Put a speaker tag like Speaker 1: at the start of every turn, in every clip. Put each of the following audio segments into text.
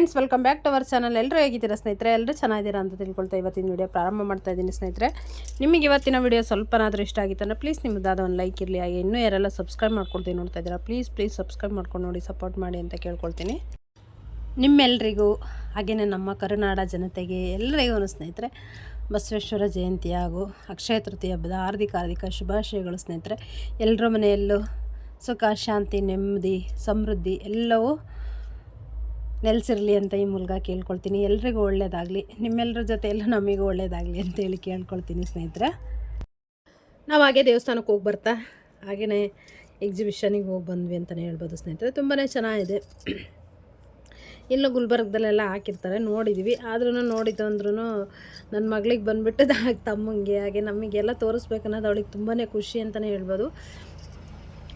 Speaker 1: Friends, welcome back to our channel. ಎಲ್ಲರೂ ಹೇಗಿದ್ದೀರಾ ಸ್ನೇಹಿತರೆ? ಎಲ್ಲರೂ ಚೆನ್ನಾಗಿದ್ದೀರಾ ಅಂತ ತಿಳ್ಕೊಳ್ತಾ ಇವತ್ತಿನ ವಿಡಿಯೋ ಪ್ರಾರಂಭ ಮಾಡ್ತಾ ಇದ್ದೀನಿ ಸ್ನೇಹಿತರೆ. ನಿಮಗೆ ಇವತ್ತಿನ ವಿಡಿಯೋ ಸ್ವಲ್ಪನಾದರೂ ಇಷ್ಟ ಆಗಿತ್ತಂದ್ರೆ ಪ್ಲೀಸ್ ನಿಮ್ಮದಾದ ಒಂದು ಲೈಕ್ ಇರಲಿ. ಹಾಗೆ ಇನ್ನೂ ಯಾರೆಲ್ಲ ಸಬ್ಸ್ಕ್ರೈಬ್ ಮಾಡ್ಕೊಳ್ತೀನಿ ನೋಡ್ತಾ ಇದ್ದೀರಾ ಪ್ಲೀಸ್ ಪ್ಲೀಸ್ ಸಬ್ಸ್ಕ್ರೈಬ್ ಮಾಡ್ಕೊಂಡು ನೋಡಿ ಸಪೋರ್ಟ್ ಮಾಡಿ ಅಂತ ಕೇಳ್ಕೊಳ್ತೀನಿ. ನಿಮ್ಮೆಲ್ಲರಿಗೂ ಹಾಗೆಯೇ ನಮ್ಮ ಕರುನಾಡ ಜನತೆಗೆ ಎಲ್ಲರಿಗೂ ಸ್ನೇಹಿತರೆ, ಬಸವೇಶ್ವರ ಜಯಂತಿ ಹಾಗೂ ಅಕ್ಷಯ ತೃತೀಯ ಹಬ್ಬದ ಹಾರ್ದಿಕ ಹಾರ್ದಿಕ ಶುಭಾಶಯಗಳು ಸ್ನೇಹಿತರೆ. ಎಲ್ಲರ ಮನೆಯಲ್ಲೂ ಸುಖ, ಶಾಂತಿ, ನೆಮ್ಮದಿ, ಸಮೃದ್ಧಿ ಎಲ್ಲವೂ ನೆಲೆಸಿರಲಿ ಅಂತ ಈ ಮುಲ್ಗ ಕೇಳ್ಕೊಳ್ತೀನಿ. ಎಲ್ರಿಗೂ ಒಳ್ಳೆಯದಾಗಲಿ ನಿಮ್ಮೆಲ್ಲರ ಎಲ್ಲ ನಮಗೂ ಒಳ್ಳೆಯದಾಗಲಿ ಅಂತೇಳಿ ಕೇಳ್ಕೊಳ್ತೀನಿ ಸ್ನೇಹಿತರೆ. ನಾವು ಹಾಗೆ ದೇವಸ್ಥಾನಕ್ಕೆ ಹೋಗಿ ಬರ್ತಾ ಹಾಗೆಯೇ ಎಕ್ಸಿಬಿಷನಿಗೆ ಹೋಗಿ ಬಂದ್ವಿ ಅಂತಲೇ ಹೇಳ್ಬೋದು ಸ್ನೇಹಿತರೆ. ತುಂಬಾ ಚೆನ್ನಾಗಿದೆ. ಇಲ್ಲೂ ಗುಲ್ಬರ್ಗದಲ್ಲೆಲ್ಲ ಹಾಕಿರ್ತಾರೆ, ನೋಡಿದ್ವಿ. ಆದ್ರೂ ನೋಡಿದ್ದು ಅಂದ್ರೂ ನನ್ನ ಮಗಳಿಗೆ ಬಂದುಬಿಟ್ಟು ತಮ್ಮಂಗೆ, ಹಾಗೆ ನಮಗೆಲ್ಲ ತೋರಿಸ್ಬೇಕನ್ನೋದು ಅವಳಿಗೆ ತುಂಬಾ ಖುಷಿ ಅಂತಲೇ ಹೇಳ್ಬೋದು.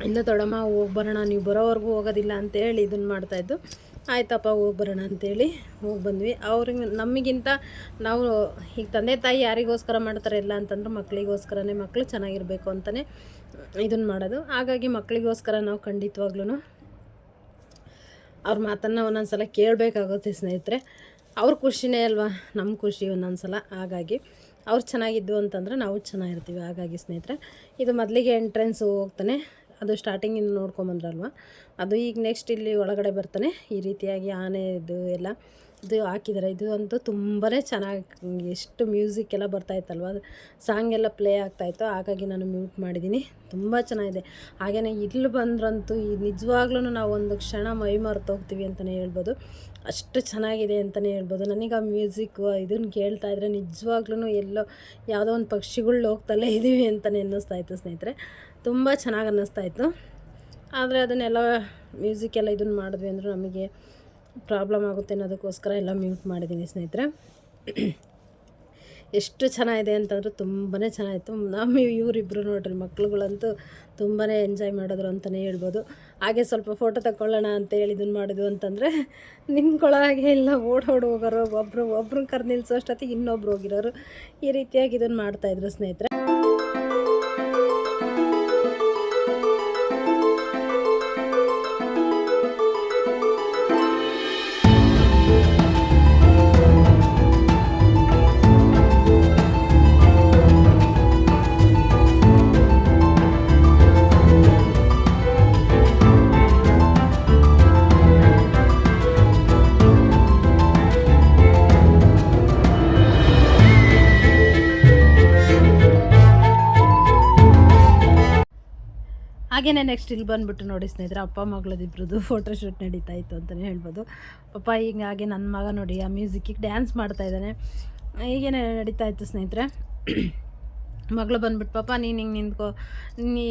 Speaker 1: ಇಲ್ಲ ತೊಡಮ್ಮ ಹೋಗಿ ಬರೋಣ, ನೀವು ಬರೋವರೆಗೂ ಹೋಗೋದಿಲ್ಲ ಅಂತೇಳಿ ಇದನ್ನು ಮಾಡ್ತಾಯಿದ್ದು ಆಯ್ತಪ್ಪ, ಹೋಗಿ ಬರೋಣ ಅಂತೇಳಿ ಹೋಗಿ ಬಂದ್ವಿ. ಅವ್ರಿಗೆ ನಮಗಿಂತ ನಾವು ಈಗ ತಂದೆ ತಾಯಿ ಯಾರಿಗೋಸ್ಕರ ಮಾಡ್ತಾರೆ ಇಲ್ಲ ಅಂತಂದ್ರೆ ಮಕ್ಕಳಿಗೋಸ್ಕರನೇ ಮಕ್ಕಳು ಚೆನ್ನಾಗಿರಬೇಕು ಅಂತಲೇ ಇದನ್ನು ಮಾಡೋದು. ಹಾಗಾಗಿ ಮಕ್ಕಳಿಗೋಸ್ಕರ ನಾವು ಖಂಡಿತವಾಗ್ಲೂ ಅವ್ರ ಮಾತನ್ನು ಒಂದೊಂದು ಸಲ ಕೇಳಬೇಕಾಗುತ್ತೆ ಸ್ನೇಹಿತರೆ. ಅವ್ರ ಖುಷಿನೇ ಅಲ್ವಾ? ನಮ್ಮ ಖುಷಿ ಒಂದೊಂದು ಸಲ ಹಾಗಾಗಿ ಅವ್ರು ಚೆನ್ನಾಗಿದ್ದು ಅಂತಂದ್ರೆ ನಾವು ಚೆನ್ನಾಗಿರ್ತೀವಿ. ಹಾಗಾಗಿ ಸ್ನೇಹಿತರೆ, ಇದು ಮೊದಲಿಗೆ ಎಂಟ್ರೆನ್ಸು ಹೋಗ್ತಾನೆ. ಅದು ಸ್ಟಾರ್ಟಿಂಗಿಂದ ನೋಡ್ಕೊಂಬಂದ್ರಲ್ವ ಅದು ಈಗ ನೆಕ್ಸ್ಟ್ ಇಲ್ಲಿ ಒಳಗಡೆ ಬರ್ತಾನೆ ಈ ರೀತಿಯಾಗಿ ಆನೆದು ಎಲ್ಲ. ಇದು ಹಾಕಿದ್ದಾರೆ ಇದು ಅಂತೂ ತುಂಬಾ ಚೆನ್ನಾಗಿ ಎಷ್ಟು ಮ್ಯೂಸಿಕ್ ಎಲ್ಲ ಬರ್ತಾಯಿತ್ತಲ್ವ ಸಾಂಗ್ ಎಲ್ಲ ಪ್ಲೇ ಆಗ್ತಾಯಿತ್ತು ಹಾಗಾಗಿ ನಾನು ಮ್ಯೂಟ್ ಮಾಡಿದ್ದೀನಿ ತುಂಬ ಚೆನ್ನಾಗಿದೆ. ಹಾಗೆಯೇ ಇಲ್ಲಿ ಬಂದ್ರಂತೂ ಈ ನಿಜವಾಗ್ಲೂ ನಾವು ಒಂದು ಕ್ಷಣ ಮೈ ಹೋಗ್ತೀವಿ ಅಂತಲೇ ಹೇಳ್ಬೋದು. ಅಷ್ಟು ಚೆನ್ನಾಗಿದೆ ಅಂತಲೇ ಹೇಳ್ಬೋದು. ನನಗೆ ಆ ಮ್ಯೂಸಿಕ್ ಇದನ್ನು ಕೇಳ್ತಾ ಇದ್ರೆ ನಿಜವಾಗ್ಲೂ ಎಲ್ಲೋ ಯಾವುದೋ ಒಂದು ಪಕ್ಷಿಗಳು ಹೋಗ್ತಲೇ ಇದ್ದೀವಿ ಅಂತಲೇ ಅನ್ನಿಸ್ತಾ ಇತ್ತು ಸ್ನೇಹಿತರೆ. ತುಂಬ ಚೆನ್ನಾಗಿ ಅನ್ನಿಸ್ತಾಯಿತ್ತು ಆದರೆ ಅದನ್ನೆಲ್ಲ ಮ್ಯೂಸಿಕ್ ಎಲ್ಲ ಇದನ್ನು ಮಾಡಿದ್ವಿ ಅಂದರೆ ನಮಗೆ ಪ್ರಾಬ್ಲಮ್ ಆಗುತ್ತೆ ಅನ್ನೋದಕ್ಕೋಸ್ಕರ ಎಲ್ಲ ಮ್ಯೂಟ್ ಮಾಡಿದ್ದೀನಿ ಸ್ನೇಹಿತರೆ. ಎಷ್ಟು ಚೆನ್ನಾಗಿದೆ ಅಂತಂದ್ರೆ ತುಂಬಾ ಚೆನ್ನಾಗಿತ್ತು. ನಮ್ಮ ಇವರಿಬ್ಬರು ನೋಡ್ರಿ, ಮಕ್ಳುಗಳಂತೂ ತುಂಬಾ ಎಂಜಾಯ್ ಮಾಡಿದ್ರು ಅಂತಲೇ ಹೇಳ್ಬೋದು. ಹಾಗೆ ಸ್ವಲ್ಪ ಫೋಟೋ ತಗೊಳ್ಳೋಣ ಅಂತ ಹೇಳಿ ಇದನ್ನು ಮಾಡಿದ್ವು ಅಂತಂದರೆ ನಿಮ್ಗೊಳಗೆ ಇಲ್ಲ ಓಡೋಡಿ ಹೋಗೋರು ಒಬ್ಬರು ಒಬ್ರನ್ನ ಕರ್ ನಿಲ್ಲಿಸೋ ಅಷ್ಟೊತ್ತಿಗೆ ಇನ್ನೊಬ್ರು ಹೋಗಿರೋರು ಈ ರೀತಿಯಾಗಿ ಇದನ್ನು ಮಾಡ್ತಾಯಿದ್ರು ಸ್ನೇಹಿತರೆ. ಹಾಗೆಯೇ ನೆಕ್ಸ್ಟ್ ಇಲ್ಲಿ ಬಂದುಬಿಟ್ಟು ನೋಡಿ ಸ್ನೇಹಿತರೆ, ಅಪ್ಪ ಮಗಳದಿಬ್ರದ್ದು ಫೋಟೋ ಶೂಟ್ ನಡೀತಾ ಇತ್ತು ಅಂತಲೇ ಹೇಳ್ಬೋದು. ಪಾಪ ಹಿಂಗಾಗಿ ನನ್ನ ಮಗ ನೋಡಿ ಆ ಮ್ಯೂಸಿಕ್ಕಿಗೆ ಡ್ಯಾನ್ಸ್ ಮಾಡ್ತಾ ಇದ್ದಾನೆ. ಹೀಗೇನೆ ನಡೀತಾ ಇತ್ತು ಸ್ನೇಹಿತರೆ. ಮಗಳು ಬಂದ್ಬಿಟ್ಟು ಪಾಪ, ನೀನು ಹಿಂಗೆ ನಿಂತ್ಕೋ, ನೀ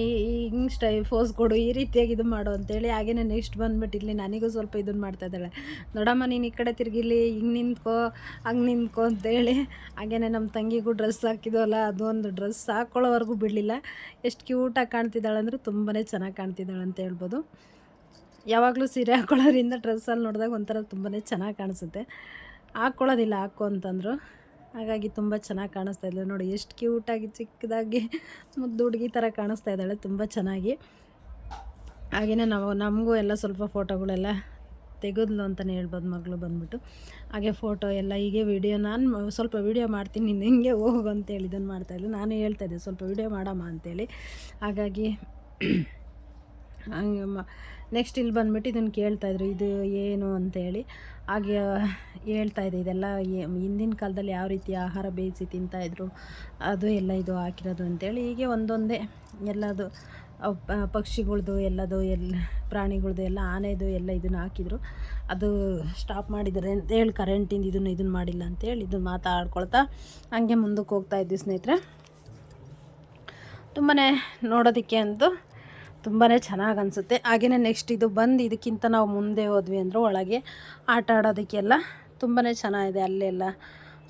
Speaker 1: ಹಿಂಗೆ ಸ್ಟೈ, ಫೋಸ್ ಕೊಡು, ಈ ರೀತಿಯಾಗಿ ಇದು ಮಾಡು ಅಂತೇಳಿ ಹಾಗೇನೆ ನೆಕ್ಸ್ಟ್ ಬಂದ್ಬಿಟ್ಟು ಇಲ್ಲಿ ನನಗೂ ಸ್ವಲ್ಪ ಇದನ್ನು ಮಾಡ್ತಾ ಇದ್ದಾಳೆ. ನೋಡಮ್ಮ, ನೀನು ಈ ಕಡೆ ತಿರುಗಿಲಿ ಹಿಂಗೆ ನಿಂತ್ಕೋ, ಹಂಗೆ ನಿಂತ್ಕೋ ಅಂತೇಳಿ ಹಾಗೇನೆ ನಮ್ಮ ತಂಗಿಗೂ ಡ್ರೆಸ್ ಹಾಕಿದವಲ್ಲ ಅದೊಂದು ಡ್ರೆಸ್ ಹಾಕ್ಕೊಳ್ಳೋವರೆಗೂ ಬಿಡಲಿಲ್ಲ. ಎಷ್ಟು ಕ್ಯೂಟಾಗಿ ಕಾಣ್ತಿದ್ದಾಳೆ ಅಂದರೆ ತುಂಬಾ ಚೆನ್ನಾಗಿ ಕಾಣ್ತಿದ್ದಾಳೆ ಅಂತ ಹೇಳ್ಬೋದು. ಯಾವಾಗಲೂ ಸೀರೆ ಹಾಕ್ಕೊಳ್ಳೋದ್ರಿಂದ ಡ್ರೆಸ್ಸಲ್ಲಿ ನೋಡಿದಾಗ ಒಂಥರ ತುಂಬಾ ಚೆನ್ನಾಗಿ ಕಾಣಿಸುತ್ತೆ. ಹಾಕ್ಕೊಳ್ಳೋದಿಲ್ಲ ಹಾಕು ಅಂತಂದರು. ಹಾಗಾಗಿ ತುಂಬ ಚೆನ್ನಾಗಿ ಕಾಣಿಸ್ತಾ ಇದ್ಲು. ನೋಡಿ, ಎಷ್ಟು ಕ್ಯೂಟಾಗಿ ಚಿಕ್ಕದಾಗಿ ಮುದ್ದು ಹುಡುಗಿ ಥರ ಕಾಣಿಸ್ತಾ ಇದ್ದಾಳೆ, ತುಂಬ ಚೆನ್ನಾಗಿ. ಹಾಗೆಯೇ ನಾವು, ನಮಗೂ ಎಲ್ಲ ಸ್ವಲ್ಪ ಫೋಟೋಗಳೆಲ್ಲ ತೆಗೆದ್ಲು ಅಂತಲೇ ಹೇಳ್ಬೋದು ಮಗಳು ಬಂದ್ಬಿಟ್ಟು. ಹಾಗೆ ಫೋಟೋ ಎಲ್ಲ, ಹೀಗೆ ವಿಡಿಯೋ ನಾನು ಸ್ವಲ್ಪ ವಿಡಿಯೋ ಮಾಡ್ತೀನಿ, ನೀನು ಹಿಂಗೆ ಹೋಗು ಅಂತೇಳಿ ಇದನ್ನು ಮಾಡ್ತಾಯಿದ್ಲು ನಾನು ಹೇಳ್ತಾಯಿದ್ದೆ ಸ್ವಲ್ಪ ವಿಡಿಯೋ ಮಾಡಮ್ಮ ಅಂತೇಳಿ. ಹಾಗಾಗಿ ಹಂಗೆ ಮ ನೆಕ್ಸ್ಟ್ ಇಲ್ಲಿ ಬಂದ್ಬಿಟ್ಟು ಇದನ್ನು ಕೇಳ್ತಾಯಿದ್ರು ಇದು ಏನು ಅಂತೇಳಿ. ಹಾಗೆ ಹೇಳ್ತಾಯಿದ್ದೆ ಇದೆಲ್ಲ ಹಿಂದಿನ ಕಾಲದಲ್ಲಿ ಯಾವ ರೀತಿ ಆಹಾರ ಬೇಯಿಸಿ ತಿಂತಾಯಿದ್ರು ಅದು ಎಲ್ಲ ಇದು ಹಾಕಿರೋದು ಅಂತೇಳಿ. ಹೀಗೆ ಒಂದೊಂದೇ ಎಲ್ಲದು ಪಕ್ಷಿಗಳ್ದು ಎಲ್ಲದು ಎಲ್ಲ ಪ್ರಾಣಿಗಳ್ದು ಎಲ್ಲ ಆನೆದು ಎಲ್ಲ ಇದನ್ನು ಹಾಕಿದ್ರು. ಅದು ಸ್ಟಾಪ್ ಮಾಡಿದ್ದಾರೆ ಅಂತೇಳಿ ಕರೆಂಟಿಂದ ಇದನ್ನು ಇದನ್ನು ಮಾಡಿಲ್ಲ ಅಂತೇಳಿ ಇದನ್ನು ಮಾತಾಡ್ಕೊಳ್ತಾ ಹಂಗೆ ಮುಂದಕ್ಕೆ ಹೋಗ್ತಾ ಸ್ನೇಹಿತರೆ. ತುಂಬಾ ನೋಡೋದಕ್ಕೆ ಅಂತೂ ತುಂಬಾ ಚೆನ್ನಾಗಿ ಅನಿಸುತ್ತೆ. ಹಾಗೆಯೇ ನೆಕ್ಸ್ಟ್ ಇದು ಬಂದು ಇದಕ್ಕಿಂತ ನಾವು ಮುಂದೆ ಹೋದ್ವಿ ಅಂದರೆ ಒಳಗೆ ಆಟ ಆಡೋದಕ್ಕೆಲ್ಲ ತುಂಬಾ ಚೆನ್ನಾಗಿದೆ ಅಲ್ಲೆಲ್ಲ.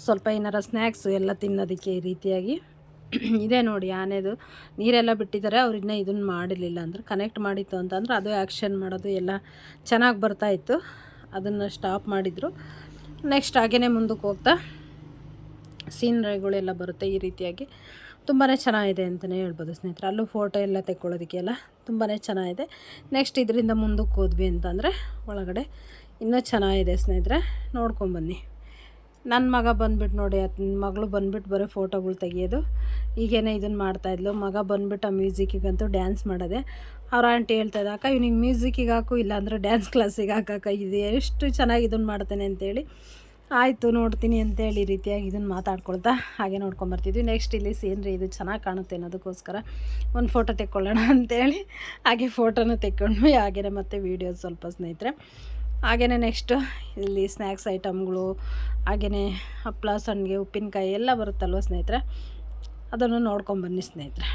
Speaker 1: ಸ್ವಲ್ಪ ಏನಾರ ಸ್ನ್ಯಾಕ್ಸು ಎಲ್ಲ ತಿನ್ನೋದಕ್ಕೆ ಈ ರೀತಿಯಾಗಿ. ಇದೆ ನೋಡಿ ಆನೆದು. ನೀರೆಲ್ಲ ಬಿಟ್ಟಿದ್ದಾರೆ, ಅವ್ರು ಇನ್ನೂ ಇದನ್ನು ಮಾಡಿರಲಿಲ್ಲ ಅಂದ್ರೆ ಕನೆಕ್ಟ್ ಮಾಡಿತ್ತು ಅಂತಂದ್ರೆ ಅದು ಆ್ಯಕ್ಷನ್ ಮಾಡೋದು ಎಲ್ಲ ಚೆನ್ನಾಗಿ ಬರ್ತಾಯಿತ್ತು ಅದನ್ನು ಸ್ಟಾಪ್ ಮಾಡಿದರು. ನೆಕ್ಸ್ಟ್ ಹಾಗೇ ಮುಂದಕ್ಕೆ ಹೋಗ್ತಾ ಸೀನರಿಗಳೆಲ್ಲ ಬರುತ್ತೆ ಈ ರೀತಿಯಾಗಿ. ತುಂಬಾ ಚೆನ್ನಾಗಿದೆ ಅಂತಲೇ ಹೇಳ್ಬೋದು ಸ್ನೇಹಿತರೆ. ಅಲ್ಲೂ ಫೋಟೋ ಎಲ್ಲ ತೆಕ್ಕೊಳ್ಳೋದಕ್ಕೆಲ್ಲ ತುಂಬಾ ಚೆನ್ನಾಗಿದೆ. ನೆಕ್ಸ್ಟ್ ಇದರಿಂದ ಮುಂದಕ್ಕೆ ಹೋದ್ವಿ ಅಂತಂದರೆ ಒಳಗಡೆ ಇನ್ನೂ ಚೆನ್ನಾಗಿದೆ ಸ್ನೇಹಿತರೆ. ನೋಡ್ಕೊಂಬನ್ನಿ ನನ್ನ ಮಗ ಬಂದ್ಬಿಟ್ಟು ನೋಡಿ, ಅತ್ ಮಗಳು ಬಂದ್ಬಿಟ್ಟು ಬರೋ ಫೋಟೋಗಳು ತೆಗಿಯೋದು. ಈಗೇನೆ ಇದನ್ನು ಮಾಡ್ತಾಯಿದ್ಲು ಮಗ ಬಂದ್ಬಿಟ್ಟು ಆ ಮ್ಯೂಸಿಕ್ಕಿಗಂತೂ ಡ್ಯಾನ್ಸ್ ಮಾಡೋದೆ. ಅವ್ರ ಆಂಟಿ ಹೇಳ್ತಾಯಿದ್ದೆ ಅಕ್ಕ, ಇವ್ನಿಗೆ ಮ್ಯೂಸಿಕ್ಕಿಗೆ ಹಾಕು, ಇಲ್ಲಾಂದ್ರೆ ಡ್ಯಾನ್ಸ್ ಕ್ಲಾಸಿಗೆ ಹಾಕಕ್ಕ, ಇದು ಎಷ್ಟು ಚೆನ್ನಾಗಿ ಇದನ್ನು ಮಾಡ್ತಾನೆ ಅಂತೇಳಿ. ಆಯಿತು, ನೋಡ್ತೀನಿ ಅಂತೇಳಿ ಈ ರೀತಿಯಾಗಿ ಇದನ್ನು ಮಾತಾಡ್ಕೊಳ್ತಾ ಹಾಗೆ ನೋಡ್ಕೊಂಬರ್ತಿದ್ವಿ ನೆಕ್ಸ್ಟ್ ಇಲ್ಲಿ ಸೀನ್ರಿ ಇದು ಚೆನ್ನಾಗಿ ಕಾಣುತ್ತೆ ಅನ್ನೋದಕ್ಕೋಸ್ಕರ. ಒಂದು ಫೋಟೋ ತೆಕ್ಕೊಳ್ಳೋಣ ಅಂತೇಳಿ ಹಾಗೆ ಫೋಟೋನ ತೆಕ್ಕೊಂಡ್ವಿ. ಹಾಗೆಯೇ ಮತ್ತೆ ವೀಡಿಯೋಸ್ ಸ್ವಲ್ಪ ಸ್ನೇಹಿತರೆ. ಹಾಗೆಯೇ ನೆಕ್ಸ್ಟು ಇಲ್ಲಿ ಸ್ನ್ಯಾಕ್ಸ್ ಐಟಮ್ಗಳು ಹಾಗೆಯೇ ಹಪ್ಪಳ ಸಂಡಿಗೆ, ಉಪ್ಪಿನಕಾಯಿ ಎಲ್ಲ ಬರುತ್ತಲ್ವ ಸ್ನೇಹಿತರೆ? ಅದನ್ನು ನೋಡ್ಕೊಂಬನ್ನಿ ಸ್ನೇಹಿತರೆ.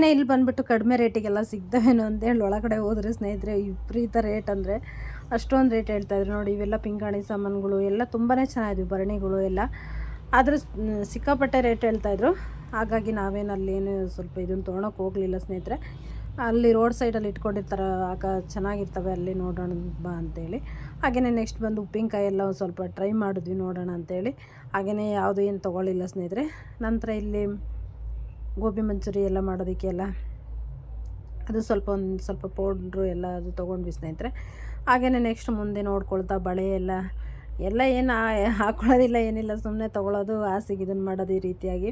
Speaker 1: ಹಾಗೆಯೇ ಇಲ್ಲಿ ಬಂದುಬಿಟ್ಟು ಕಡಿಮೆ ರೇಟಿಗೆಲ್ಲ ಸಿಗ್ತವೇನೋ ಅಂತೇಳಿ ಒಳಗಡೆ ಹೋದರೆ ಸ್ನೇಹಿತರೆ, ವಿಪರೀತ ರೇಟ್ ಅಂದರೆ ಅಷ್ಟೊಂದು ರೇಟ್ ಹೇಳ್ತಾಯಿದ್ರು ನೋಡಿ, ಇವೆಲ್ಲ ಪಿಂಗಾಣಿ ಸಾಮಾನುಗಳು, ಎಲ್ಲ ತುಂಬಾ ಚೆನ್ನಾಗಿದ್ವು ಭರಣಿಗಳು ಎಲ್ಲ. ಆದರೂ ಸಿಕ್ಕಾಪಟ್ಟೆ ರೇಟ್ ಹೇಳ್ತಾಯಿದ್ರು ಹಾಗಾಗಿ ನಾವೇನು ಅಲ್ಲೇನು ಸ್ವಲ್ಪ ಇದನ್ನು ತೊಗೊಳಕ್ಕೆ ಹೋಗಲಿಲ್ಲ ಸ್ನೇಹಿತರೆ. ಅಲ್ಲಿ ರೋಡ್ ಸೈಡಲ್ಲಿ ಇಟ್ಕೊಂಡಿರ್ತಾರೆ, ಆಗ ಚೆನ್ನಾಗಿರ್ತವೆ, ಅಲ್ಲಿ ನೋಡೋಣ ಬಾ ಅಂತೇಳಿ. ಹಾಗೆಯೇ ನೆಕ್ಸ್ಟ್ ಬಂದು ಉಪ್ಪಿನಕಾಯಿ ಎಲ್ಲ ಒಂದು ಸ್ವಲ್ಪ ಟ್ರೈ ಮಾಡಿದ್ವಿ ನೋಡೋಣ ಅಂತೇಳಿ. ಹಾಗೆಯೇ ಯಾವುದು ಏನು ತೊಗೊಳ್ಳಿಲ್ಲ ಸ್ನೇಹಿತರೆ. ನಂತರ ಇಲ್ಲಿ ಗೋಬಿ ಮಂಚೂರಿ ಎಲ್ಲ ಮಾಡೋದಕ್ಕೆ ಎಲ್ಲ ಅದು ಸ್ವಲ್ಪ ಒಂದು ಸ್ವಲ್ಪ ಪೌಡ್ರು ಎಲ್ಲ ಅದು ತೊಗೊಂಡ್ವಿ ಸ್ನೇಹಿತರೆ ಹಾಗೆಯೇ ನೆಕ್ಸ್ಟ್ ಮುಂದೆ ನೋಡ್ಕೊಳ್ತಾ ಬಳೆ ಎಲ್ಲ ಎಲ್ಲ ಏನು ಹಾಕ್ಕೊಳ್ಳೋದಿಲ್ಲ ಏನಿಲ್ಲ ಸುಮ್ಮನೆ ತೊಗೊಳೋದು ಆಸೆಗೆ ಇದನ್ನು ಮಾಡೋದು ಈ ರೀತಿಯಾಗಿ.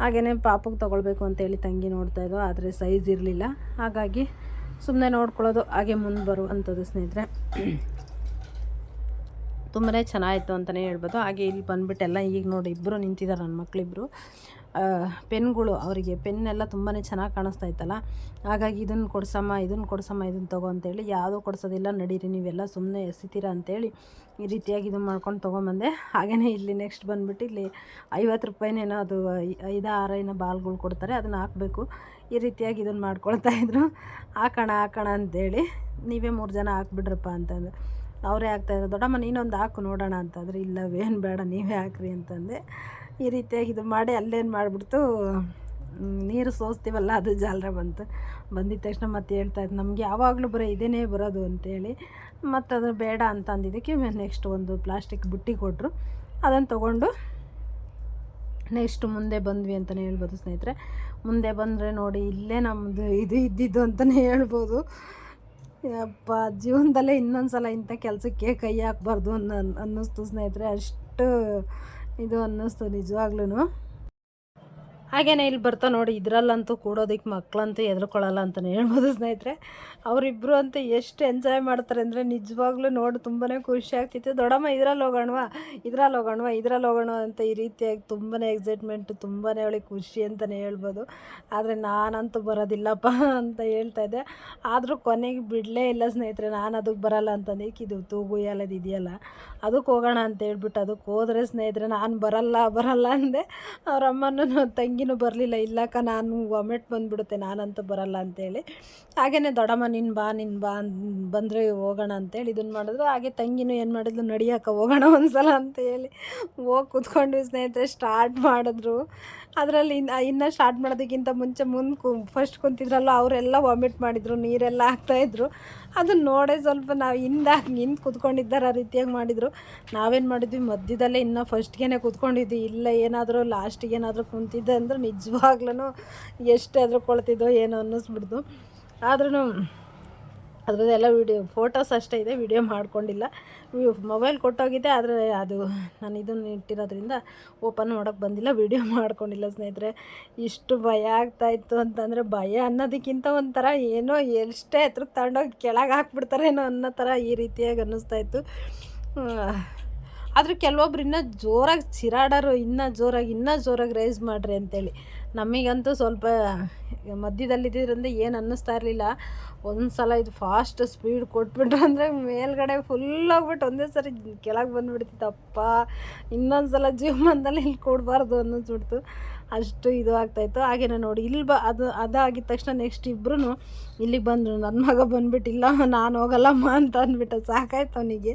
Speaker 1: ಹಾಗೆಯೇ ಪಾಪಗೆ ತೊಗೊಳ್ಬೇಕು ಅಂತೇಳಿ ತಂಗಿ ನೋಡ್ತಾಯಿದ್ದೋ ಆದರೆ ಸೈಜ್ ಇರಲಿಲ್ಲ. ಹಾಗಾಗಿ ಸುಮ್ಮನೆ ನೋಡ್ಕೊಳ್ಳೋದು ಹಾಗೆ ಮುಂದೆ ಬರುವಂಥದ್ದು ಸ್ನೇಹಿತರೆ. ತುಂಬಾ ಚೆನ್ನಾಗಿತ್ತು ಅಂತಲೇ ಹೇಳ್ಬೋದು. ಹಾಗೆ ಇಲ್ಲಿ ಬಂದುಬಿಟ್ಟೆಲ್ಲ ಈಗ ನೋಡಿ ಇಬ್ಬರು ನಿಂತಿದ್ದಾರೆ ನನ್ನ ಮಕ್ಕಳಿಬ್ಬರು ಪೆನ್ಗಳು, ಅವರಿಗೆ ಪೆನ್ನೆಲ್ಲ ತುಂಬಾ ಚೆನ್ನಾಗಿ ಕಾಣಿಸ್ತಾ ಇತ್ತಲ್ಲ? ಹಾಗಾಗಿ ಇದನ್ನು ಕೊಡ್ಸಮ್ಮ ಇದನ್ನು ಕೊಡ್ಸಮ್ಮ ಇದನ್ನು ತಗೋ ಅಂತೇಳಿ ಯಾವುದೂ ಕೊಡ್ಸೋದಿಲ್ಲ, ನಡೀರಿ, ನೀವೆಲ್ಲ ಸುಮ್ಮನೆ ಎಸಿತೀರಾ ಅಂತೇಳಿ ಈ ರೀತಿಯಾಗಿ ಇದನ್ನು ಮಾಡ್ಕೊಂಡು ತೊಗೊಂಬಂದೆ. ಹಾಗೆಯೇ ಇಲ್ಲಿ ನೆಕ್ಸ್ಟ್ ಬಂದುಬಿಟ್ಟು ಇಲ್ಲಿ ಐವತ್ತು ರೂಪಾಯಿನೇನೋ ಅದು ಐದು, ಆರು ಬಾಲ್ಗಳು ಕೊಡ್ತಾರೆ, ಅದನ್ನು ಹಾಕಬೇಕು. ಈ ರೀತಿಯಾಗಿ ಇದನ್ನು ಮಾಡ್ಕೊಳ್ತಾ ಇದ್ರು. ಹಾಕೋಣ ಹಾಕೋಣ ಅಂತೇಳಿ ನೀವೇ ಮೂರು ಜನ ಹಾಕ್ಬಿಡ್ರಪ್ಪ ಅಂತಂದು. ಅವರೇ ಹಾಕ್ತಾಯಿದ್ರು ದೊಡ್ಡಮ್ಮ, ನೀನೊಂದು ಹಾಕು, ನೋಡೋಣ ಅಂತಂದ್ರೆ. ಇಲ್ಲವೇನು ಬೇಡ, ನೀವೇ ಹಾಕ್ರಿ ಅಂತಂದೆ. ಈ ರೀತಿಯಾಗಿ ಇದು ಮಾಡಿ ಅಲ್ಲೇನು ಮಾಡಿಬಿಡ್ತು ನೀರು ಸೋಸ್ತೀವಲ್ಲ, ಅದು ಜಾಲರ ಬಂತು. ಬಂದಿದ ತಕ್ಷಣ ಮತ್ತೆ ಹೇಳ್ತಾ ಇದ್ದು ನಮಗೆ ಯಾವಾಗಲೂ ಬರೋ ಇದೇನೇ ಬರೋದು ಅಂತೇಳಿ. ಮತ್ತು ಅದು ಬೇಡ ಅಂತ ಅಂದಿದ್ದಕ್ಕೆ ನೆಕ್ಸ್ಟ್ ಒಂದು ಪ್ಲಾಸ್ಟಿಕ್ ಬುಟ್ಟಿ ಕೊಟ್ಟರು ಅದನ್ನು ತೊಗೊಂಡು ನೆಕ್ಸ್ಟ್ ಮುಂದೆ ಬಂದ್ವಿ ಅಂತಲೇ ಹೇಳ್ಬೋದು ಸ್ನೇಹಿತರೆ. ಮುಂದೆ ಬಂದರೆ ನೋಡಿ, ಇಲ್ಲೇ ನಮ್ಮದು ಇದು ಇದ್ದಿದ್ದು ಅಂತಲೇ ಹೇಳ್ಬೋದು. ಅಪ್ಪ ಜೀವನದಲ್ಲೇ ಇನ್ನೊಂದು ಸಲ ಇಂಥ ಕೆಲಸಕ್ಕೆ ಕೈ ಹಾಕ್ಬಾರ್ದು ಅನ್ನೋ ಅನ್ನಿಸ್ತು ಸ್ನೇಹಿತರೆ. ಅಷ್ಟು ಇದು ಅನ್ನಿಸ್ತು ನಿಜವಾಗ್ಲೂ ಹಾಗೇನೆ ಇಲ್ಲಿ ಬರ್ತಾ ನೋಡಿ, ಇದರಲ್ಲಂತೂ ಕೂಡೋದಕ್ಕೆ ಮಕ್ಕಳಂತೂ ಎದ್ರುಕೊಳ್ಳಲ್ಲ ಅಂತಲೇ ಹೇಳ್ಬೋದು ಸ್ನೇಹಿತರೆ. ಅವರಿಬ್ಬರು ಅಂತೂ ಎಷ್ಟು ಎಂಜಾಯ್ ಮಾಡ್ತಾರೆ ಅಂದರೆ ನಿಜವಾಗ್ಲೂ ನೋಡಿ ತುಂಬಾ ಖುಷಿ ಆಗ್ತಿತ್ತು. ದೊಡ್ಡಮ್ಮ, ಇದ್ರಲ್ಲಿ ಹೋಗೋಣವಾ? ಇದ್ರಲ್ಲಿ ಹೋಗೋಣವಾ? ಇದ್ರಲ್ಲಿ ಹೋಗೋಣ ಅಂತ ಈ ರೀತಿಯಾಗಿ ತುಂಬಾ ಎಕ್ಸೈಟ್ಮೆಂಟು ತುಂಬಾ ಅವಳಿಗೆ ಖುಷಿ ಅಂತಲೇ ಹೇಳ್ಬೋದು. ಆದರೆ ನಾನಂತೂ ಬರೋದಿಲ್ಲಪ್ಪ ಅಂತ ಹೇಳ್ತಾ ಇದ್ದೆ. ಆದರೂ ಕೊನೆಗೆ ಬಿಡಲೇ ಇಲ್ಲ ಸ್ನೇಹಿತರೆ, ನಾನು ಅದಕ್ಕೆ ಬರಲ್ಲ ಅಂತಂದು. ಇದು ತೂಗು ಇದೆಯಲ್ಲ, ಅದಕ್ಕೆ ಹೋಗೋಣ ಅಂತ ಹೇಳ್ಬಿಟ್ಟು ಅದಕ್ಕೆ ಹೋದರೆ ಸ್ನೇಹಿತರೆ, ನಾನು ಬರಲ್ಲ ಬರಲ್ಲ ಅಂದೆ. ಅವ್ರ ಅಮ್ಮನೂ ತಂಗಿನೂ ಬರಲಿಲ್ಲ. ಇಲ್ಲಕ್ಕ ನಾನು ವಾಮಿಟ್ ಬಂದುಬಿಡುತ್ತೆ, ನಾನಂತೂ ಬರಲ್ಲ ಅಂತೇಳಿ. ಹಾಗೆಯೇ ದೊಡ್ಡಮ್ಮ ನಿನ್ನ ಬಾ ನಿನ್ನ ಬಾ, ಬಂದರೆ ಹೋಗೋಣ ಅಂತೇಳಿ ಇದನ್ನು ಮಾಡಿದ್ರು. ಹಾಗೆ ತಂಗಿನೂ ಏನು ಮಾಡಿದ್ಲು ನಡಿಯಕ್ಕ ಹೋಗೋಣ ಒಂದ್ಸಲ ಅಂತ ಹೇಳಿ ಹೋಗಿ ಕೂತ್ಕೊಂಡ್ವಿ ಸ್ನೇಹಿತರೆ ಸ್ಟಾರ್ಟ್ ಮಾಡಿದ್ರು. ಅದರಲ್ಲಿ ಇನ್ನು ಇನ್ನೂ ಸ್ಟಾರ್ಟ್ ಮಾಡೋದಕ್ಕಿಂತ ಮುಂಚೆ ಮುಂದೆ ಫಸ್ಟ್ ಕುಂತಿದ್ರಲ್ಲ ಅವರೆಲ್ಲ ವಾಮಿಟ್ ಮಾಡಿದರು, ನೀರೆಲ್ಲ ಹಾಕ್ತಾಯಿದ್ರು ಅದನ್ನ ನೋಡೇ ಸ್ವಲ್ಪ ನಾವು ಹಿಂದೆ ಕುತ್ಕೊಂಡಿದ್ದಾರೆ ಆ ರೀತಿಯಾಗಿ ಮಾಡಿದರು. ನಾವೇನು ಮಾಡಿದ್ವಿ, ಮಧ್ಯದಲ್ಲೇ ಇನ್ನೂ ಫಸ್ಟ್ಗೆ ಕುತ್ಕೊಂಡಿದ್ವಿ. ಇಲ್ಲ, ಏನಾದರೂ ಲಾಸ್ಟಿಗೆ ಏನಾದರೂ ಕುಂತಿದ್ದೆ ಅಂದ್ರೆ ನಿಜವಾಗ್ಲೂ ಎಷ್ಟು ಕೊಳ್ತಿದ್ದೋ ಏನೋ ಅನ್ನಿಸ್ಬಿಡ್ದು. ಆದ್ರೂ ಅದ್ರದ್ದೆಲ್ಲ ವಿಡಿಯೋ ಫೋಟೋಸ್ ಅಷ್ಟೇ ಇದೆ, ವಿಡಿಯೋ ಮಾಡ್ಕೊಂಡಿಲ್ಲ. ಮೊಬೈಲ್ ಕೊಟ್ಟೋಗಿದೆ, ಆದರೆ ಅದು ನಾನು ಇದನ್ನು ಇಟ್ಟಿರೋದ್ರಿಂದ ಓಪನ್ ಮಾಡೋಕ್ಕೆ ಬಂದಿಲ್ಲ, ವಿಡಿಯೋ ಮಾಡ್ಕೊಂಡಿಲ್ಲ ಸ್ನೇಹಿತರೆ. ಇಷ್ಟು ಭಯ ಆಗ್ತಾಯಿತ್ತು ಅಂತಂದರೆ ಭಯ ಅನ್ನೋದಕ್ಕಿಂತ ಒಂಥರ ಏನೋ ಎಷ್ಟೇ ಹತ್ರಕ್ಕೆ ತಗೊಂಡೋಗಿ ಕೆಳಗೆ ಹಾಕ್ಬಿಡ್ತಾರೇನೋ ಅನ್ನೋ ಥರ ಈ ರೀತಿಯಾಗಿ ಅನ್ನಿಸ್ತಾ ಇತ್ತು. ಆದರೆ ಕೆಲವೊಬ್ರು ಇನ್ನೂ ಜೋರಾಗಿ ಚಿರಾಡೋರು, ಇನ್ನೂ ಜೋರಾಗಿ ಇನ್ನೂ ಜೋರಾಗಿ ರೈಸ್ ಮಾಡಿರಿ ಅಂತೇಳಿ. ನಮಗಂತೂ ಸ್ವಲ್ಪ ಮಧ್ಯದಲ್ಲಿದ್ದರಿಂದ ಏನು ಅನ್ನಿಸ್ತಾ ಇರಲಿಲ್ಲ. ಒಂದು ಸಲ ಇದು ಫಾಸ್ಟ್ ಸ್ಪೀಡ್ ಕೊಟ್ಬಿಟ್ರು ಅಂದರೆ ಮೇಲ್ಗಡೆ ಫುಲ್ ಹೋಗ್ಬಿಟ್ಟು ಒಂದೇ ಸರಿ ಕೆಳಗೆ ಬಂದುಬಿಡ್ತಿತ್ತಪ್ಪ ಇನ್ನೊಂದು ಸಲ ಜೀವಮಾನದಲ್ಲಿ ಇಲ್ಲಿ ಕೊಡಬಾರ್ದು ಅನ್ನಿಸ್ಬಿಡ್ತು. ಅಷ್ಟು ಇದು ಆಗ್ತಾಯಿತ್ತು ಹಾಗೇನೆ ನೋಡಿ, ಇಲ್ಲಿ ಬ ಅದು, ಅದಾಗಿದ ತಕ್ಷಣ ನೆಕ್ಸ್ಟ್ ಇಬ್ಬರೂ ಇಲ್ಲಿಗೆ ಬಂದರು. ನನ್ನ ಮಗ ಬಂದುಬಿಟ್ಟಿಲ್ಲ, ನಾನು ಹೋಗಲ್ಲಮ್ಮ ಅಂತ ಅಂದ್ಬಿಟ್ಟು. ಸಾಕಾಯ್ತು ಅವನಿಗೆ.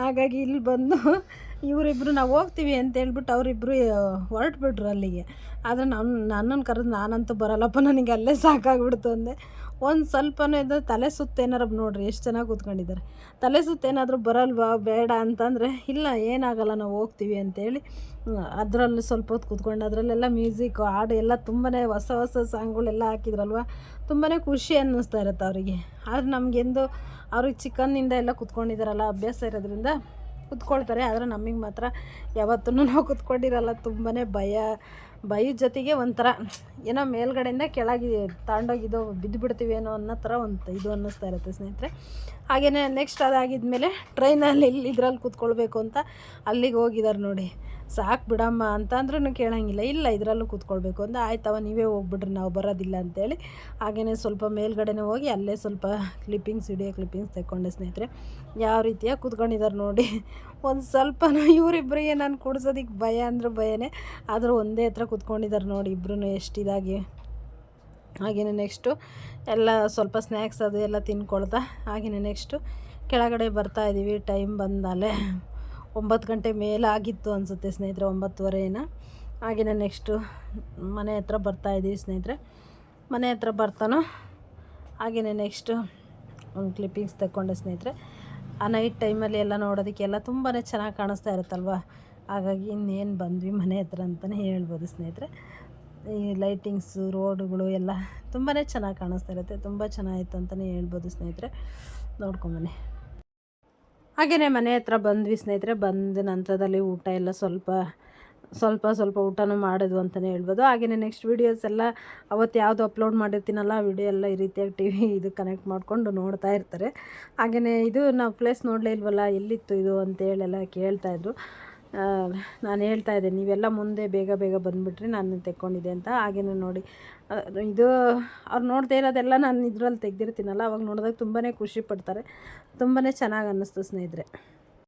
Speaker 1: ಹಾಗಾಗಿ ಇಲ್ಲಿ ಬಂದು ಇವರಿಬ್ಬರು ನಾವು ಹೋಗ್ತೀವಿ ಅಂತ ಹೇಳ್ಬಿಟ್ಟು ಅವರಿಬ್ಬರು ಹೊರಟ್ಬಿಟ್ರು ಅಲ್ಲಿಗೆ. ಆದರೆ ನನ್ನ ನನ್ನನ್ನು ಕರೆದು ನಾನಂತೂ ಬರಲ್ಲಪ್ಪ, ನನಗೆ ಅಲ್ಲೇ ಸಾಕಾಗ್ಬಿಡ್ತು ಅಂದೆ. ಒಂದು ಸ್ವಲ್ಪನೂ ಇದ್ದರೆ ತಲೆ ಸುತ್ತ ಏನಾರ ನೋಡ್ರಿ, ಎಷ್ಟು ಚೆನ್ನಾಗಿ ಕೂತ್ಕೊಂಡಿದ್ದಾರೆ. ತಲೆ ಸುತ್ತ ಏನಾದರೂ ಬರಲ್ವಾ, ಬೇಡ ಅಂತಂದರೆ, ಇಲ್ಲ, ಏನಾಗಲ್ಲ, ನಾವು ಹೋಗ್ತೀವಿ ಅಂತೇಳಿ ಅದರಲ್ಲಿ ಸ್ವಲ್ಪ ಹೊತ್ತು ಕೂತ್ಕೊಂಡು ಅದರಲ್ಲೆಲ್ಲ ಮ್ಯೂಸಿಕ್ ಹಾಡು ಎಲ್ಲ ತುಂಬನೇ ಹೊಸ ಹೊಸ ಸಾಂಗ್ಗಳೆಲ್ಲ ಹಾಕಿದ್ರಲ್ವ ತುಂಬಾ ಖುಷಿ ಅನ್ನಿಸ್ತಾ ಇರುತ್ತೆ ಅವರಿಗೆ. ಆದ್ರೆ ನಮಗೆಂದು, ಅವ್ರಿಗೆ ಚಿಕನ್ನಿಂದ ಎಲ್ಲ ಕೂತ್ಕೊಂಡಿದ್ದಾರಲ್ಲ, ಅಭ್ಯಾಸ ಇರೋದ್ರಿಂದ ಕುತ್ಕೊಳ್ತಾರೆ, ಆದರೆ ನಮಗೆ ಮಾತ್ರ ಯಾವತ್ತೂ ನಾವು ಕುತ್ಕೊಂಡಿರಲ್ಲ. ತುಂಬಾ ಭಯ ಭಯ ಜೊತೆಗೆ ಒಂಥರ ಏನೋ ಮೇಲ್ಗಡೆಯಿಂದ ಕೆಳಗೆ ತಗೊಂಡೋಗಿದ್ದು ಬಿದ್ದು ಬಿಡ್ತೀವಿ ಏನೋ ಅನ್ನೋ ಥರ ಒಂದು ಇದು ಅನ್ನಿಸ್ತಾ ಇರುತ್ತೆ ಸ್ನೇಹಿತರೆ. ಹಾಗೆಯೇ ನೆಕ್ಸ್ಟ್ ಅದಾಗಿದ್ಮೇಲೆ ಟ್ರೈನಲ್ಲಿ ಇಲ್ಲಿ ಇದರಲ್ಲಿ ಕೂತ್ಕೊಳ್ಬೇಕು ಅಂತ ಅಲ್ಲಿಗೆ ಹೋಗಿದ್ದಾರೆ ನೋಡಿ. ಸಾಕು ಬಿಡಮ್ಮ ಅಂತಂದ್ರೂ ಕೇಳೋಂಗಿಲ್ಲ. ಇಲ್ಲ, ಇದರಲ್ಲೂ ಕೂತ್ಕೊಳ್ಬೇಕು ಅಂತ ಆಯ್ತವ, ನೀವೇ ಹೋಗ್ಬಿಡ್ರಿ, ನಾವು ಬರೋದಿಲ್ಲ ಅಂತೇಳಿ. ಹಾಗೆಯೇ ಸ್ವಲ್ಪ ಮೇಲ್ಗಡೆನೇ ಹೋಗಿ ಅಲ್ಲೇ ಸ್ವಲ್ಪ ಕ್ಲಿಪ್ಪಿಂಗ್ಸ್ ವಿಡಿಯೋ ಕ್ಲಿಪ್ಪಿಂಗ್ಸ್ ತೆಕ್ಕೊಂಡೆ ಸ್ನೇಹಿತರೆ. ಯಾವ ರೀತಿಯಾಗಿ ಕೂತ್ಕೊಂಡಿದ್ದಾರೆ ನೋಡಿ. ಒಂದು ಸ್ವಲ್ಪ ಇವರಿಬ್ಬರಿಗೆ ನಾನು ಕೂಡ್ಸೋದಕ್ಕೆ ಭಯ ಅಂದ್ರೆ ಭಯನೇ. ಆದರೂ ಒಂದೇ ಹತ್ರ ಕೂತ್ಕೊಂಡಿದ್ದಾರೆ ನೋಡಿ ಇಬ್ಬರೂ ಎಷ್ಟು ಇದಾಗಿ. ಹಾಗೆಯೇ ನೆಕ್ಸ್ಟು ಎಲ್ಲ ಸ್ವಲ್ಪ ಸ್ನ್ಯಾಕ್ಸ್ ಅದು ಎಲ್ಲ ತಿನ್ಕೊಳ್ತಾ. ಹಾಗೆಯೇ ನೆಕ್ಸ್ಟು ಕೆಳಗಡೆ ಬರ್ತಾ ಇದ್ದೀವಿ ಟೈಮ್ ಬಂದಲ್ಲೇ ಒಂಬತ್ತು ಗಂಟೆ ಮೇಲೆ ಆಗಿತ್ತು ಅನಿಸುತ್ತೆ ಸ್ನೇಹಿತರೆ, ಒಂಬತ್ತುವರೆನ. ಹಾಗೆಯೇ ನೆಕ್ಸ್ಟು ಮನೆ ಹತ್ರ ಬರ್ತಾ ಇದ್ದೀವಿ ಸ್ನೇಹಿತರೆ. ಮನೆ ಹತ್ರ ಬರ್ತಾನೋ? ಹಾಗೆಯೇ ನೆಕ್ಸ್ಟು ಒಂದು ಕ್ಲಿಪ್ಪಿಂಗ್ಸ್ ತಗೊಂಡೆ ಸ್ನೇಹಿತರೆ. ಆ ನೈಟ್ ಟೈಮಲ್ಲಿ ಎಲ್ಲ ನೋಡೋದಕ್ಕೆಲ್ಲ ತುಂಬಾ ಚೆನ್ನಾಗಿ ಕಾಣಿಸ್ತಾ ಇರುತ್ತಲ್ವ? ಹಾಗಾಗಿ ಇನ್ನೇನು ಬಂದ್ವಿ ಮನೆ ಹತ್ರ ಅಂತಲೇ ಹೇಳ್ಬೋದು ಸ್ನೇಹಿತರೆ. ಈ ಲೈಟಿಂಗ್ಸು, ರೋಡುಗಳು ಎಲ್ಲ ತುಂಬಾ ಚೆನ್ನಾಗಿ ಕಾಣಿಸ್ತಾ ಇರುತ್ತೆ. ತುಂಬ ಚೆನ್ನಾಗಿತ್ತು ಅಂತಲೇ ಹೇಳ್ಬೋದು ಸ್ನೇಹಿತರೆ. ನೋಡ್ಕೊಂಬನ್ನಿ ಹಾಗೆಯೇ ಮನೆ ಹತ್ರ ಬಂದ್ವಿ ಸ್ನೇಹಿತರೆ, ಬಂದ ನಂತರದಲ್ಲಿ ಊಟ ಎಲ್ಲ ಸ್ವಲ್ಪ ಸ್ವಲ್ಪ ಸ್ವಲ್ಪ ಊಟನೂ ಮಾಡೋದು ಅಂತಲೇ ಹೇಳ್ಬೋದು. ಹಾಗೆಯೇ ನೆಕ್ಸ್ಟ್ ವೀಡಿಯೋಸ್ ಎಲ್ಲ ಅವತ್ತು ಯಾವುದು ಅಪ್ಲೋಡ್ ಮಾಡಿರ್ತೀನಲ್ಲ ವಿಡಿಯೋ ಎಲ್ಲ ಈ ರೀತಿಯಾಗಿ ಟಿ ವಿ ಇದು ಕನೆಕ್ಟ್ ಮಾಡಿಕೊಂಡು ನೋಡ್ತಾ ಇರ್ತಾರೆ. ಹಾಗೆಯೇ ಇದು ನಾವು ಪ್ಲೇಸ್ ನೋಡಲೇ ಇಲ್ವಲ್ಲ, ಎಲ್ಲಿತ್ತು ಇದು ಅಂತೇಳೆಲ್ಲ ಕೇಳ್ತಾಯಿದ್ರು ನಾನು ಹೇಳ್ತಾ ಇದ್ದೆ ನೀವೆಲ್ಲ ಮುಂದೆ ಬೇಗ ಬೇಗ ಬಂದುಬಿಟ್ರಿ, ನಾನು ತೆಕ್ಕೊಂಡಿದ್ದೆ ಅಂತ. ಹಾಗೆಯೇ ನೋಡಿ ಇದು ಅವ್ರು ನೋಡದೇ ಇರೋದೆಲ್ಲ ನಾನು ಇದರಲ್ಲಿ ತೆಗೆದಿರ್ತೀನಲ್ಲ, ಅವಾಗ ನೋಡಿದಾಗ ತುಂಬಾ ಖುಷಿ ಪಡ್ತಾರೆ. ತುಂಬಾ ಚೆನ್ನಾಗಿ ಅನ್ನಿಸ್ತು ಸ್ನೇಹಿತರೆ.